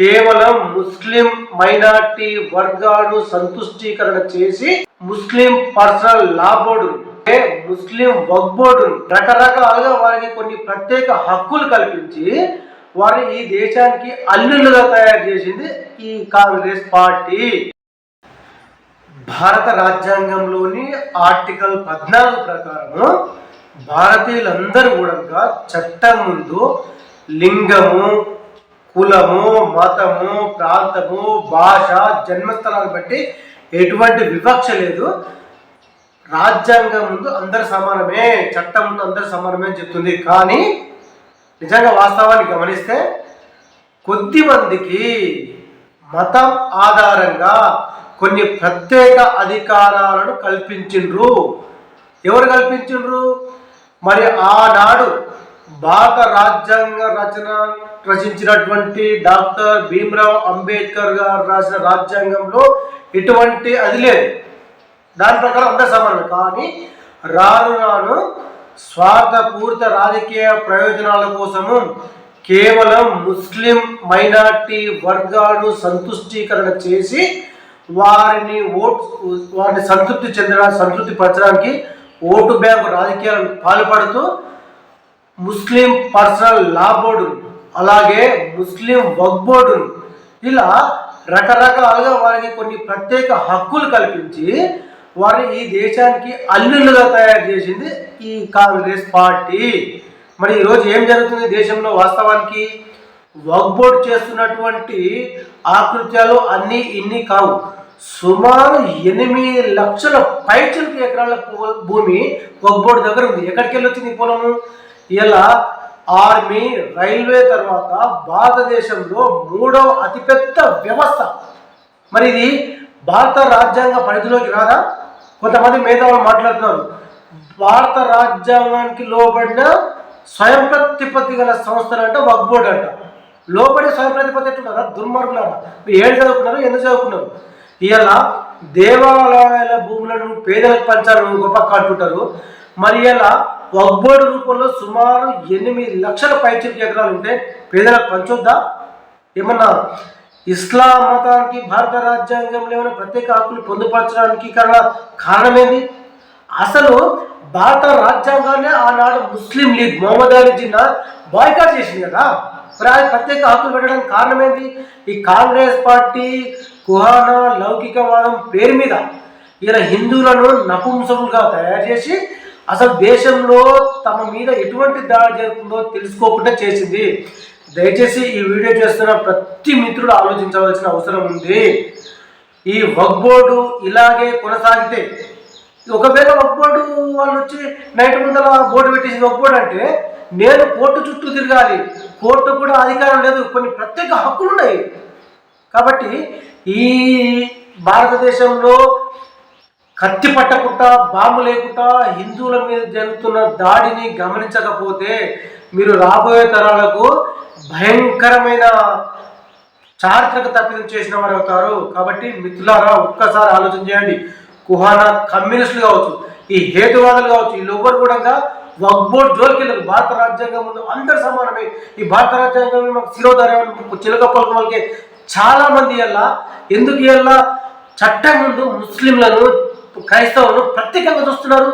కేవలం ముస్లిం మైనార్టీ వర్గాలను సంతుష్టీకరణ చేసి ముస్లిం పర్సనల్ లా బోర్డు అంటే ముస్లిం వక్ బోర్డు రకరకాలుగా వారికి కొన్ని ప్రత్యేక హక్కులు కల్పించి వారిని ఈ దేశానికి అల్లులుగా తయారు చేసింది ఈ కాంగ్రెస్ పార్టీ. భారత రాజ్యాంగంలోని ఆర్టికల్ పద్నాలుగు ప్రకారము భారతీయులందరూ కూడా చట్టం ముందు లింగము కులము మతము ప్రాంతము భాష జన్మస్థలాన్ని బట్టి ఎటువంటి వివక్ష లేదు. రాజ్యాంగం ముందు అందరు సమానమే చట్టం ముందు అందరు సమానమే అని చెప్తుంది. కానీ నిజంగా వాస్తవాన్ని గమనిస్తే కొద్ది మందికి మతం ఆధారంగా కొన్ని ప్రత్యేక అధికారాలను కల్పించిండ్రు. ఎవరు కల్పించిండ్రు? మరి ఆనాడు భారత రాజ్యాంగ రచన రచించినటువంటి డాక్టర్ భీమ్రావ్ అంబేద్కర్ గారు రాసిన రాజ్యాంగంలో ఎటువంటి అది లేదు. దాని ప్రకారం అందరు సమానం కానీ రాను రాను స్వార్థపూరిత రాజకీయ ప్రయోజనాల కోసము కేవలం ముస్లిం మైనార్టీ వర్గాలను సంతుష్టీకరణ చేసి వారిని ఓట్ వారిని సంతృప్తి చెందడానికి సంతృప్తి పరచడానికి ఓటు బ్యాంకు రాజకీయాలను పాల్పడుతూ ముస్లిం పర్సనల్ లా బోర్డు అలాగే ముస్లిం వక్ బోర్డు. ఇలా రకరకాలుగా వారికి కొన్ని ప్రత్యేక హక్కులు కల్పించి వారిని ఈ దేశానికి అల్లుళ్ళుగా తయారు చేసింది ఈ కాంగ్రెస్ పార్టీ. మరి ఈరోజు ఏం జరుగుతుంది దేశంలో వాస్తవానికి? వక్ బోర్డ్ చేస్తున్నటువంటి ఆకృత్యాలు అన్నీ ఇన్ని కావు. సుమారు ఎనిమిది లక్షల పైచలకు ఎకరాల భూమి వక్ బోర్డు దగ్గర ఉంది. ఎక్కడికి వెళ్ళొచ్చింది పొలము? ఇలా ఆర్మీ రైల్వే తర్వాత భారతదేశంలో మూడవ అతిపెద్ద వ్యవస్థ. మరి ఇది భారత రాజ్యాంగ పరిధిలోకి రాదా? కొంతమంది మేధావులు మాట్లాడుతున్నారు. భారత రాజ్యాంగానికి లోబడిన స్వయం ప్రతిపత్తి గల సంస్థలు అంటే వక్ బోర్డ్ అంట. లోబడి స్వయం ప్రతిపత్తి ఎట్లున్నారా? దుర్మార్గులారా? మీరు ఏడు చదువుకున్నారు? ఎందుకు చదువుకున్నారు? ఇలా దేవాలయాల భూములను పేదలకు పంచాలని గొప్ప కాటుకుంటారు మరి ఇలా వగ్బోర్డు రూపంలో సుమారు ఎనిమిది లక్షల పైచిలకు ఎకరాలు ఉంటే పేదలకు పంచొద్దా? ఏమన్నా ఇస్లాం మతానికి భారత రాజ్యాంగంలో ఏమైనా ప్రత్యేక హక్కులు పొందుపరచడానికి కారణ కారణమేంది? అసలు భారత రాజ్యాంగాన్ని ఆనాడు ముస్లిం లీగ్ మొహమ్మద్ అలీ జిన్నా బాయ్కాట్ చేసింది కదా? మరి ఆయన ప్రత్యేక హక్కులు పెట్టడానికి కారణమేంటి ఈ కాంగ్రెస్ పార్టీ కుహాన లౌకికవాదం పేరు మీద ఇలా హిందువులను నపుంసకులుగా తయారు చేసి అసలు దేశంలో తమ మీద ఎటువంటి దాడి జరుగుతుందో తెలుసుకోకుండా చేసింది. దయచేసి ఈ వీడియో చేస్తున్న ప్రతి మిత్రుడు ఆలోచించవలసిన అవసరం ఉంది. ఈ వక్ బోర్డు ఇలాగే కొనసాగితే ఒకవేళ వక్ బోర్డు వాళ్ళు వచ్చి నైట్ ముందర బోర్డు పెట్టేసి వక్ బోర్డు అంటే నేను కోర్టు చుట్టూ తిరగాలి. కోర్టు కూడా అధికారం లేదు. కొన్ని ప్రత్యేక హక్కులు ఉన్నాయి కాబట్టి ఈ భారతదేశంలో కత్తి పట్టకుండా బాంబు లేకుండా హిందువుల మీద జరుగుతున్న దాడిని గమనించకపోతే మీరు రాబోయే తరాలకు భయంకరమైన చారిత్రక తప్పిదం చేసిన వారు అవుతారు. కాబట్టి మిత్రులారా ఒక్కసారి ఆలోచన చేయండి. కుహానా కమ్యూనిస్టులు కావచ్చు ఈ హేతువాదులు కావచ్చు ఈ ఎవ్వరు కూడా వగ్బోర్డ్ జోలికి భారత రాజ్యాంగం ముందు అందరు సమానమే. ఈ భారత రాజ్యాంగం మాకు శిరోధార్యం చిలక పలుకులకి చాలా మంది ఎలా ఎందుకు ఎలా చట్టం ముందు ముస్లింలను క్రైస్తవులను ప్రత్యేకంగా చూస్తున్నారు.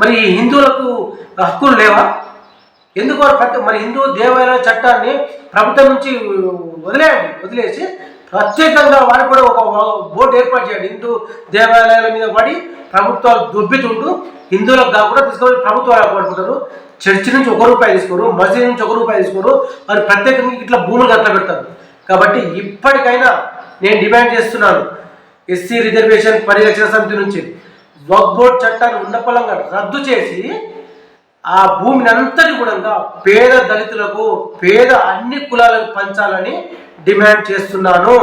మరి ఈ హిందువులకు హక్కులు లేవా? ఎందుకు ప్రతి మరి హిందూ దేవాలయ చట్టాన్ని ప్రభుత్వం నుంచి వదిలేయండి. వదిలేసి ప్రత్యేకంగా వారికి కూడా ఒక బోర్డు ఏర్పాటు చేయండి. హిందూ దేవాలయాల మీద పడి ప్రభుత్వాలు దుబ్బితుంటూ హిందువులకు కాకుండా తీసుకొని ప్రభుత్వాలు పడుకుంటారు చర్చి నుంచి ఒక రూపాయి తీసుకోరు మసీద్ నుంచి ఒక రూపాయి తీసుకోరు. మరి ప్రత్యేకంగా ఇట్లా భూములు కట్ట పెడతారు. కాబట్టి ఇప్పటికైనా నేను డిమాండ్ చేస్తున్నాను. ఎస్సీ రిజర్వేషన్ పరిరక్షణ సమితి నుంచి వక్ బోర్డ్ చట్టాన్ని ఉన్నపలంగా రద్దు చేసి ఆ భూమిని అంతటి కూడా పేద దళితులకు పేద అన్ని కులాలకు పంచాలని డిమాండ్ చేస్తున్నాను.